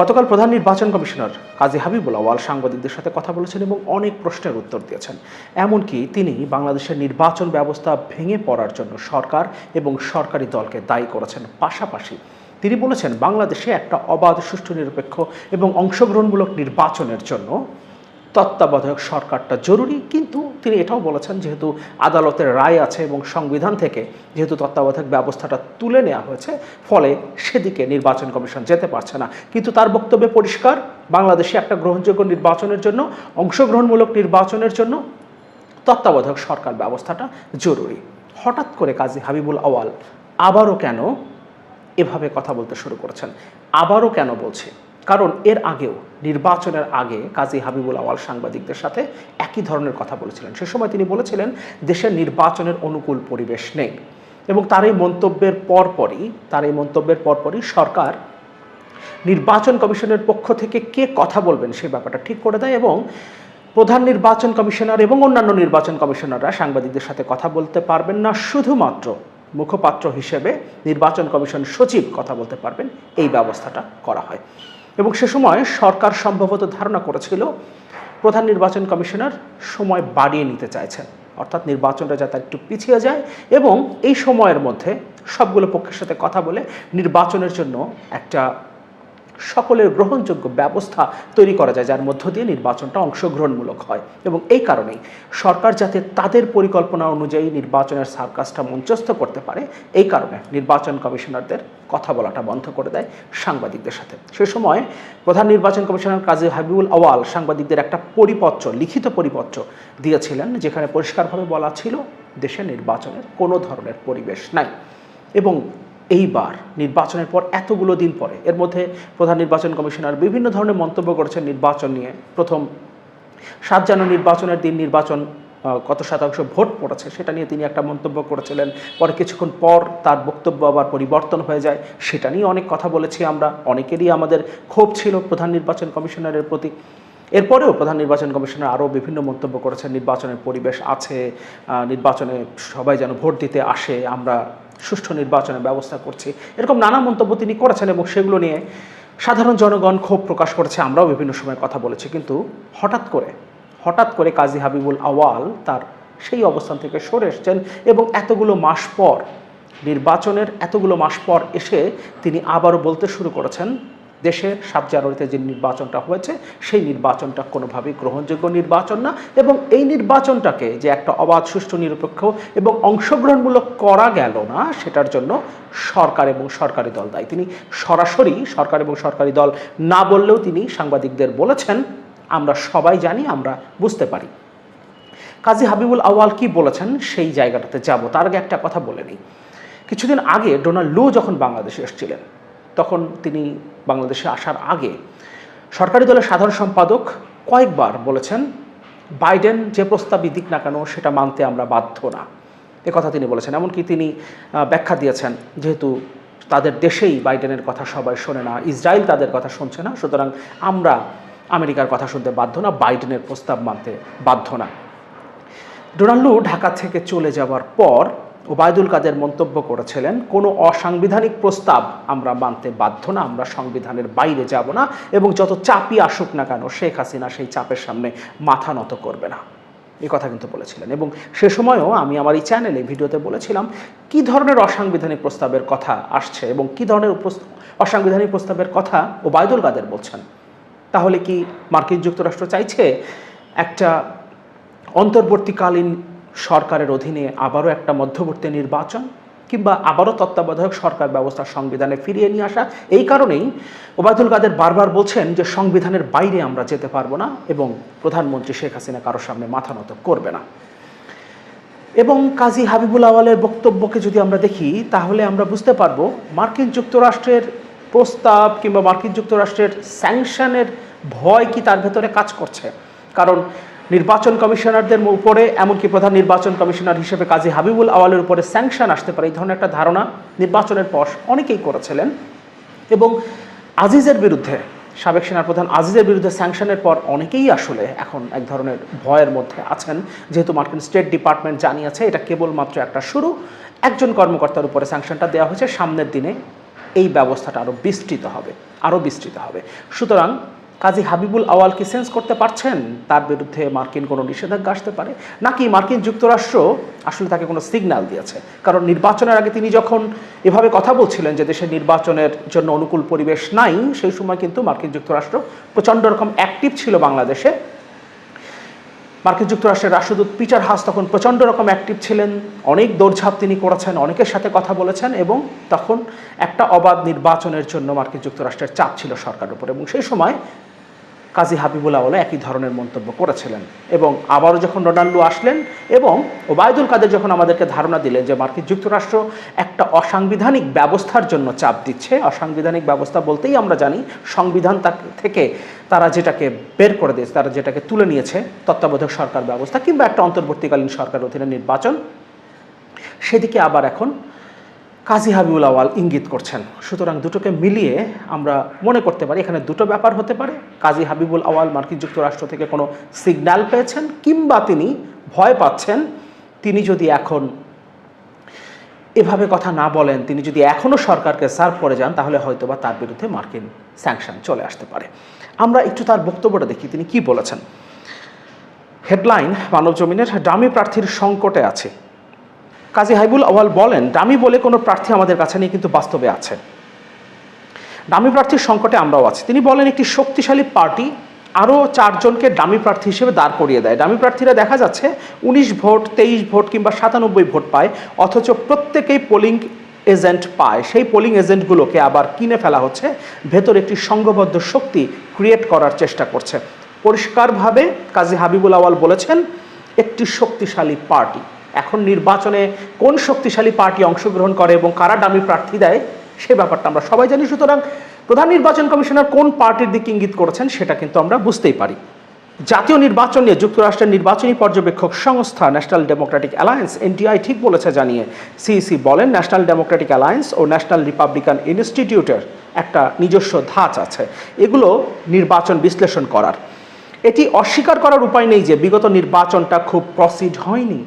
গতকাল প্রধান নির্বাচন কমিশনার কাজী হাবিবুল আওয়াল সাংবাদিকদের সাথে কথা বলেছেন এবং অনেক প্রশ্নের উত্তর দিয়েছেন। এমনকি তিনি বাংলাদেশের নির্বাচন ব্যবস্থা ভেঙে পড়ার জন্য সরকার এবং সরকারি দলকে দায়ী করেছেন। পাশাপাশি তিনি বলেছেন, বাংলাদেশে একটা অবাধ সুষ্ঠু নিরপেক্ষ এবং অংশগ্রহণমূলক নির্বাচনের জন্য তত্ত্বাবধায়ক সরকারটা জরুরি, কিন্তু তিনি এটাও বলেছেন যেহেতু আদালতের রায় আছে এবং সংবিধান থেকে যেহেতু তত্ত্বাবধায়ক ব্যবস্থাটা তুলে নেওয়া হয়েছে, ফলে সেদিকে নির্বাচন কমিশন যেতে পারছে না। কিন্তু তার বক্তব্যে পরিষ্কার, বাংলাদেশে একটা গ্রহণযোগ্য নির্বাচনের জন্য, অংশগ্রহণমূলক নির্বাচনের জন্য তত্ত্বাবধায়ক সরকার ব্যবস্থাটা জরুরি। হঠাৎ করে কাজী হাবিবুল আওয়াল আবারও কেন এভাবে কথা বলতে শুরু করেছেন? আবারও কেন বলছি? কারণ এর আগেও, নির্বাচনের আগে কাজী হাবিবুল আওয়াল সাংবাদিকদের সাথে একই ধরনের কথা বলেছিলেন। সে সময় তিনি বলেছিলেন, দেশের নির্বাচনের অনুকূল পরিবেশ নেই। এবং তার এই মন্তব্যের পরপরই, তার এই মন্তব্যের পরপরই সরকার নির্বাচন কমিশনের পক্ষ থেকে কে কথা বলবেন সেই ব্যাপারটা ঠিক করে দেয় এবং প্রধান নির্বাচন কমিশনার এবং অন্যান্য নির্বাচন কমিশনাররা সাংবাদিকদের সাথে কথা বলতে পারবেন না। শুধুমাত্র মুখপাত্র হিসেবে নির্বাচন কমিশন সচিব কথা বলতে পারবেন। এই ব্যবস্থাটা করা হয়। এবং সে সময় সরকার সম্ভবত ধারণা করেছিল, প্রধান নির্বাচন কমিশনার সময় বাড়িয়ে নিতে চাইছেন। অর্থাৎ নির্বাচনটা যাতে একটু পিছিয়ে যায় এবং এই সময়ের মধ্যে সবগুলো পক্ষের সাথে কথা বলে নির্বাচনের জন্য একটা সকলের গ্রহণযোগ্য ব্যবস্থা তৈরি করা যায়, যার মধ্য দিয়ে নির্বাচনটা অংশগ্রহণমূলক হয়। এবং এই কারণেই সরকার যাতে তাদের পরিকল্পনা অনুযায়ী নির্বাচনের সার্কাসটা মঞ্চস্থ করতে পারে, এই কারণে নির্বাচন কমিশনারদের কথা বলাটা বন্ধ করে দেয় সাংবাদিকদের সাথে। সে সময় প্রধান নির্বাচন কমিশনার কাজী হাবিবুল আওয়াল সাংবাদিকদের একটা পরিপত্র, লিখিত পরিপত্র দিয়েছিলেন, যেখানে পরিষ্কারভাবে বলা ছিল দেশে নির্বাচনের কোনো ধরনের পরিবেশ নাই। এবং এইবার নির্বাচনের পর এতগুলো দিন পরে, এর মধ্যে প্রধান নির্বাচন কমিশনার বিভিন্ন ধরনের মন্তব্য করেছেন নির্বাচন নিয়ে। প্রথম, সাত জানুয়ারি নির্বাচনের দিন নির্বাচন কত শতাংশ ভোট পড়েছে সেটা নিয়ে তিনি একটা মন্তব্য করেছিলেন। পরে কিছুক্ষণ পর তার বক্তব্য আবার পরিবর্তন হয়ে যায়। সেটা নিয়ে অনেক কথা বলেছি আমরা। অনেকেরই আমাদের ক্ষোভ ছিল প্রধান নির্বাচন কমিশনারের প্রতি। এরপরেও প্রধান নির্বাচন কমিশনার আরও বিভিন্ন মন্তব্য করেছেন। নির্বাচনের পরিবেশ আছে নির্বাচনে সবাই যেন ভোট দিতে আসে, আমরা সুষ্ঠু নির্বাচনের ব্যবস্থা করছি। এরকম নানা মন্তব্য তিনি করেছেন এবং সেগুলো নিয়ে সাধারণ জনগণ ক্ষোভ প্রকাশ করেছে, আমরাও বিভিন্ন সময় কথা বলেছি। কিন্তু হঠাৎ করে হঠাৎ করে কাজী হাবিবুল আওয়াল তার সেই অবস্থান থেকে সরে এসছেন এবং এতগুলো মাস পর, নির্বাচনের এতগুলো মাস পর এসে তিনি আবারও বলতে শুরু করেছেন দেশের সাত জানুয়ারিতে যে নির্বাচনটা হয়েছে, সেই নির্বাচনটা কোনোভাবেই গ্রহণযোগ্য নির্বাচন না এবং এই নির্বাচনটাকে যে একটা অবাধ, সুষ্ঠু, নিরপেক্ষ এবং অংশগ্রহণমূলক করা গেল না, সেটার জন্য সরকার এবং সরকারি দল দায়ী। তিনি সরাসরি সরকার এবং সরকারি দল না বললেও তিনি সাংবাদিকদের বলেছেন, আমরা সবাই জানি, আমরা বুঝতে পারি। কাজী হাবিবুল আওয়াল কি বলেছেন, সেই জায়গাটাতে যাব। তার আগে একটা কথা বলে নিই। কিছুদিন আগে ডোনাল্ড লু যখন বাংলাদেশে এসেছিলেন তখন তিনি বাংলাদেশে আসার আগে সরকারি দলের সাধারণ সম্পাদক কয়েকবার বলেছেন, বাইডেন যে প্রস্তাবই দিক না কেন, সেটা মানতে আমরা বাধ্য না। কথা তিনি বলেছেন। এমনকি তিনি ব্যাখ্যা দিয়েছেন, যেহেতু তাদের দেশেই বাইডেনের কথা সবাই শোনে না, ইসরায়েল তাদের কথা শুনছে না, সুতরাং আমরা আমেরিকার কথা শুনতে বাধ্য না, বাইডেনের প্রস্তাব মানতে বাধ্য না। ডোনাল্ডু ঢাকা থেকে চলে যাওয়ার পর ওবায়দুল কাদের মন্তব্য করেছিলেন, কোনো অসাংবিধানিক প্রস্তাব আমরা মানতে বাধ্য না, আমরা সংবিধানের বাইরে যাব না এবং যত চাপই আসুক না কেন, শেখ হাসিনা সেই চাপের সামনে মাথা নত করবে না। এই কথা কিন্তু বলেছিলেন এবং সে সময়ও আমি আমার এই চ্যানেলে ভিডিওতে বলেছিলাম, কি ধরনের অসাংবিধানিক প্রস্তাবের কথা আসছে এবং কি ধরনের অসাংবিধানিক প্রস্তাবের কথা ওবায়দুল কাদের বলছেন? তাহলে কি মার্কিন যুক্তরাষ্ট্র চাইছে একটা অন্তর্বর্তীকালীন সরকারের অধীনে আবারও একটা মধ্যবর্তী নির্বাচন কিংবা আবারও তত্ত্বাবধায়ক সরকার ব্যবস্থা সংবিধানে ফিরিয়ে নিয়ে আসা। এই কারণেই ওবায়দুল কাদের বারবার বলছেন যে সংবিধানের বাইরে আমরা যেতে পারব না এবং প্রধানমন্ত্রী শেখ হাসিনা কারোর সামনে মাথা নত করবে না। এবং কাজী হাবিবুল আওয়ালের বক্তব্যকে যদি আমরা দেখি, তাহলে আমরা বুঝতে পারব মার্কিন যুক্তরাষ্ট্রের প্রস্তাব কিংবা মার্কিন যুক্তরাষ্ট্রের স্যাংশনের ভয় কি তার ভেতরে কাজ করছে। কারণ নির্বাচন কমিশনারদের উপরে, এমনকি প্রধান নির্বাচন কমিশনার হিসেবে কাজী হাবিবুল আওয়ালের উপরে স্যাংশন আসতে পারে। এই ধরনের একটা ধারণা নির্বাচনের পর অনেকেই করেছিলেন। এবং আজিজের বিরুদ্ধে, সাবেক সেনাপ্রধান আজিজের বিরুদ্ধে স্যাংশনের পর অনেকেই আসলে এখন এক ধরনের ভয়ের মধ্যে আছেন। যেহেতু মার্কিন স্টেট ডিপার্টমেন্ট জানিয়েছে, এটা কেবলমাত্র একটা শুরু। একজন কর্মকর্তার উপরে স্যাংশনটা দেওয়া হয়েছে। সামনের দিনে এই ব্যবস্থাটা আরও বিস্তৃত হবে আরও বিস্তৃত হবে। সুতরাং কাজী হাবিবুল আওয়াল কি সেন্স করতে পারছেন? তার বিরুদ্ধে মার্কিন কোনো নিষেধাজ্ঞা আসতে পারে? নাকি মার্কিন যুক্তরাষ্ট্র আসলে তাকে কোনো সিগন্যাল দিয়েছে? কারণ নির্বাচনের আগে তিনি যখন এভাবে কথা বলছিলেন যে দেশের নির্বাচনের জন্য অনুকূল পরিবেশ নাই, সেই সময় কিন্তু মার্কিন যুক্তরাষ্ট্র প্রচণ্ড রকম অ্যাক্টিভ ছিল বাংলাদেশে। মার্কিন যুক্তরাষ্ট্রের রাষ্ট্রদূত পিটার হাস তখন প্রচণ্ড রকম অ্যাক্টিভ ছিলেন। অনেক দৌড়ঝাঁপ তিনি করেছেন, অনেকের সাথে কথা বলেছেন এবং তখন একটা অবাধ নির্বাচনের জন্য মার্কিন যুক্তরাষ্ট্রের চাপ ছিল সরকারের উপর এবং সেই সময় কাজী হাবিবুল্লাহ আওয়ালা একই ধরনের মন্তব্য করেছিলেন এবং আবারও যখন রোনাল্ডো আসলেন এবং ওবায়দুল কাদের যখন আমাদেরকে ধারণা দিলেন যে মার্কিন যুক্তরাষ্ট্র একটা অসাংবিধানিক ব্যবস্থার জন্য চাপ দিচ্ছে, অসাংবিধানিক ব্যবস্থা বলতেই আমরা জানি সংবিধান থেকে তারা যেটাকে বের করে দিয়েছে, তারা যেটাকে তুলে নিয়েছে তত্ত্বাবধায়ক সরকার ব্যবস্থা কিংবা একটা অন্তর্বর্তীকালীন সরকার অধীনে নির্বাচন, সেদিকে আবার এখন কাজী হাবিবুল আওয়াল ইঙ্গিত করছেন। সুতরাং দুটোকে মিলিয়ে আমরা মনে করতে পারি, এখানে দুটো ব্যাপার হতে পারে। কাজী হাবিবুল আওয়াল মার্কিন যুক্তরাষ্ট্র থেকে কোনো সিগন্যাল পেয়েছেন কিংবা তিনি ভয় পাচ্ছেন। তিনি যদি এখন এভাবে কথা না বলেন, তিনি যদি এখনও সরকারকে সার্ভ করে যান, তাহলে হয়তোবা তার বিরুদ্ধে মার্কিন স্যাংশন চলে আসতে পারে। আমরা একটু তার বক্তব্যটা দেখি, তিনি কি বলেছেন। হেডলাইন মানব জমিনের ডামি প্রার্থীর সংকটে আছে। কাজী হাইবুল আওয়াল বলেন ডামি বলে কোনো প্রার্থী আমাদের কাছে নেই, কিন্তু বাস্তবে আছে। ডামি প্রার্থীর সংকটে আমরাও আছি। তিনি বলেন, একটি শক্তিশালী পার্টি আরও চারজনকে ডামি প্রার্থী হিসেবে দাঁড় করিয়ে দেয়। ডামি প্রার্থীরা দেখা যাচ্ছে উনিশ ভোট, তেইশ ভোট কিংবা সাতানব্বই ভোট পায়, অথচ প্রত্যেকেই পোলিং এজেন্ট পায়। সেই পোলিং এজেন্টগুলোকে আবার কিনে ফেলা হচ্ছে। ভেতর একটি সংঘবদ্ধ শক্তি ক্রিয়েট করার চেষ্টা করছে। পরিষ্কারভাবে কাজী হাবিবুল আওয়াল বলেছেন, একটি শক্তিশালী পার্টি। এখন নির্বাচনে কোন শক্তিশালী পার্টি অংশগ্রহণ করে এবং কারা ডামি প্রার্থী দেয়, সে ব্যাপারটা আমরা সবাই জানি। সুতরাং প্রধান নির্বাচন কমিশনার কোন পার্টির দিকে ইঙ্গিত করেছেন সেটা কিন্তু আমরা বুঝতেই পারি। জাতীয় নির্বাচন নিয়ে যুক্তরাষ্ট্রের নির্বাচনী পর্যবেক্ষক সংস্থা ন্যাশনাল ডেমোক্রেটিক অ্যালায়েন্স, এনটিআই ঠিক বলেছে জানিয়ে সিইসি বলেন, ন্যাশনাল ডেমোক্রেটিক অ্যালায়েন্স ও ন্যাশনাল রিপাবলিকান ইনস্টিটিউটের একটা নিজস্ব ধাঁচ আছে। এগুলো নির্বাচন বিশ্লেষণ করার। এটি অস্বীকার করার উপায় নেই যে বিগত নির্বাচনটা খুব প্রসিড হয়নি।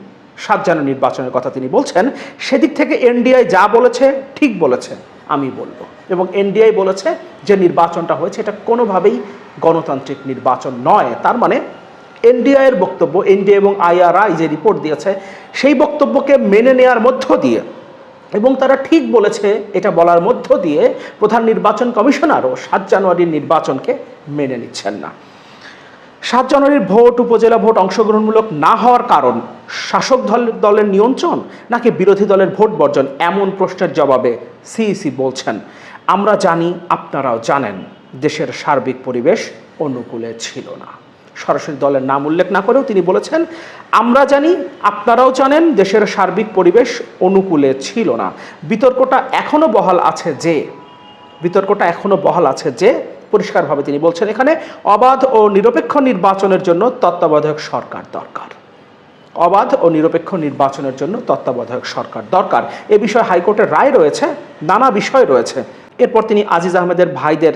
সাত নির্বাচনের কথা তিনি বলছেন, সেদিক থেকে এনডিআই যা বলেছে, ঠিক বলেছে। আমি বলব। এবং এনডিআই বলেছে যে নির্বাচনটা হয়েছে, এটা কোনোভাবেই গণতান্ত্রিক নির্বাচন নয়। তার মানে এনডিআই এর বক্তব্য এনডিআই এবং আইআরআই যে রিপোর্ট দিয়েছে, সেই বক্তব্যকে মেনে নেয়ার মধ্য দিয়ে এবং তারা ঠিক বলেছে, এটা বলার মধ্য দিয়ে প্রধান নির্বাচন কমিশনারও সাত জানুয়ারির নির্বাচনকে মেনে নিচ্ছেন না। সাত জানুয়ারির ভোট, উপজেলা ভোট অংশগ্রহণমূলক না হওয়ার কারণ শাসক দল দলের নিয়ন্ত্রণ নাকি বিরোধী দলের ভোট বর্জন? এমন প্রশ্নের জবাবে সিইসি বলছেন, আমরা জানি, আপনারাও জানেন, দেশের সার্বিক পরিবেশ অনুকূলে ছিল না। সরাসরি দলের নাম উল্লেখ না করেও তিনি বলেছেন, আমরা জানি, আপনারাও জানেন, দেশের সার্বিক পরিবেশ অনুকূলে ছিল না। বিতর্কটা এখনও বহাল আছে যে, বিতর্কটা এখনও বহাল আছে যে পরিষ্কারভাবে তিনি বলছেন, এখানে অবাধ ও নিরপেক্ষ নির্বাচনের জন্য তত্ত্বাবধায়ক সরকার দরকার। অবাধ ও নিরপেক্ষ নির্বাচনের জন্য তত্ত্বাবধায়ক সরকার দরকার। এ বিষয়ে হাইকোর্টের রায় রয়েছে, নানা বিষয় রয়েছে। এরপর তিনি আজিজ আহমেদের ভাইদের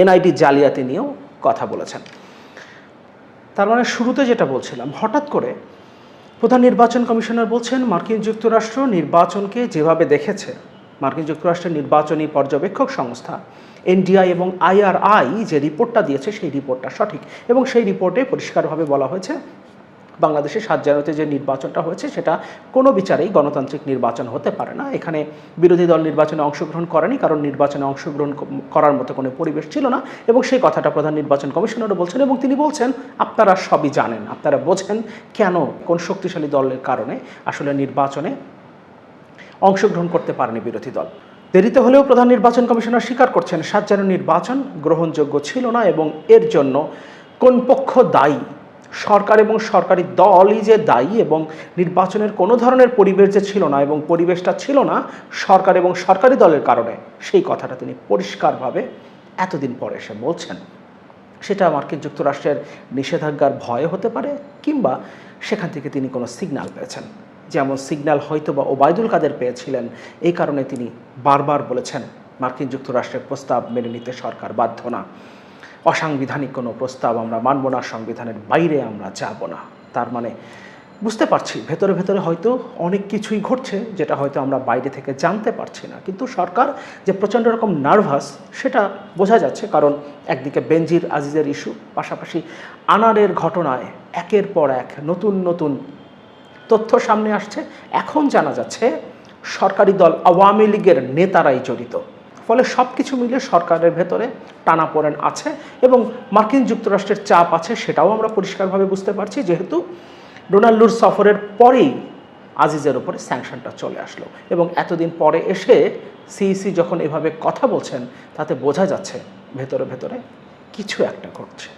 এনআইডি জালিয়াতি নিয়েও কথা বলেছেন। তার মানে শুরুতে যেটা বলছিলাম, হঠাৎ করে প্রধান নির্বাচন কমিশনার বলছেন, মার্কিন যুক্তরাষ্ট্র নির্বাচনকে যেভাবে দেখেছে মার্কিন যুক্তরাষ্ট্রের নির্বাচনী পর্যবেক্ষক সংস্থা, এনডিআই এবং আইআরআই যে রিপোর্টটা দিয়েছে সেই রিপোর্টটা সঠিক এবং সেই রিপোর্টে পরিষ্কারভাবে বলা হয়েছে বাংলাদেশে সাত জানুয়ারিতে যে নির্বাচনটা হয়েছে সেটা কোনো বিচারেই গণতান্ত্রিক নির্বাচন হতে পারে না। এখানে বিরোধী দল নির্বাচনে অংশগ্রহণ করেনি কারণ নির্বাচনে অংশগ্রহণ করার মতো কোনো পরিবেশ ছিল না এবং সেই কথাটা প্রধান নির্বাচন কমিশনারও বলছেন এবং তিনি বলছেন, আপনারা সবই জানেন, আপনারা বোঝেন কেন কোন শক্তিশালী দলের কারণে আসলে নির্বাচনে অংশগ্রহণ করতে পারেনি বিরোধী দল। দেরিতে হলেও প্রধান নির্বাচন কমিশনার স্বীকার করছেন, সাত নির্বাচন গ্রহণযোগ্য ছিল না এবং এর জন্য কোন পক্ষ দায়ী? সরকার এবং সরকারি দলই যে দায়ী এবং নির্বাচনের কোনো ধরনের পরিবেশ যে ছিল না এবং পরিবেশটা ছিল না সরকার এবং সরকারি দলের কারণে, সেই কথাটা তিনি পরিষ্কারভাবে এতদিন পরে এসে বলছেন। সেটা মার্কিন যুক্তরাষ্ট্রের নিষেধাজ্ঞার ভয়ে হতে পারে কিংবা সেখান থেকে তিনি কোনো সিগন্যাল পেয়েছেন? যেমন সিগন্যাল হয়তো বা ওবায়দুল কাদের পেয়েছিলেন, এই কারণে তিনি বারবার বলেছেন, মার্কিন যুক্তরাষ্ট্রের প্রস্তাব মেনে নিতে সরকার বাধ্য না। অসাংবিধানিক কোনো প্রস্তাব আমরা মানব না, সংবিধানের বাইরে আমরা যাব না। তার মানে বুঝতে পারছি, ভেতরে ভেতরে হয়তো অনেক কিছুই ঘটছে যেটা হয়তো আমরা বাইরে থেকে জানতে পারছি না। কিন্তু সরকার যে প্রচণ্ড রকম নার্ভাস, সেটা বোঝা যাচ্ছে, কারণ একদিকে বেনজির আজিজের ইস্যু, পাশাপাশি আনারের ঘটনায় একের পর এক নতুন নতুন তথ্য সামনে আসছে। এখন জানা যাচ্ছে সরকারি দল আওয়ামী লীগের নেতারাই জড়িত। ফলে সব কিছু মিলে সরকারের ভেতরে টানাপোড়েন আছে এবং মার্কিন যুক্তরাষ্ট্রের চাপ আছে সেটাও আমরা পরিষ্কারভাবে বুঝতে পারছি। যেহেতু ডোনাল্ডুর সফরের পরেই আজিজের ওপরে স্যাংশনটা চলে আসলো এবং এতদিন পরে এসে সিইসি যখন এভাবে কথা বলছেন, তাতে বোঝা যাচ্ছে ভেতরে ভেতরে কিছু একটা ঘটছে।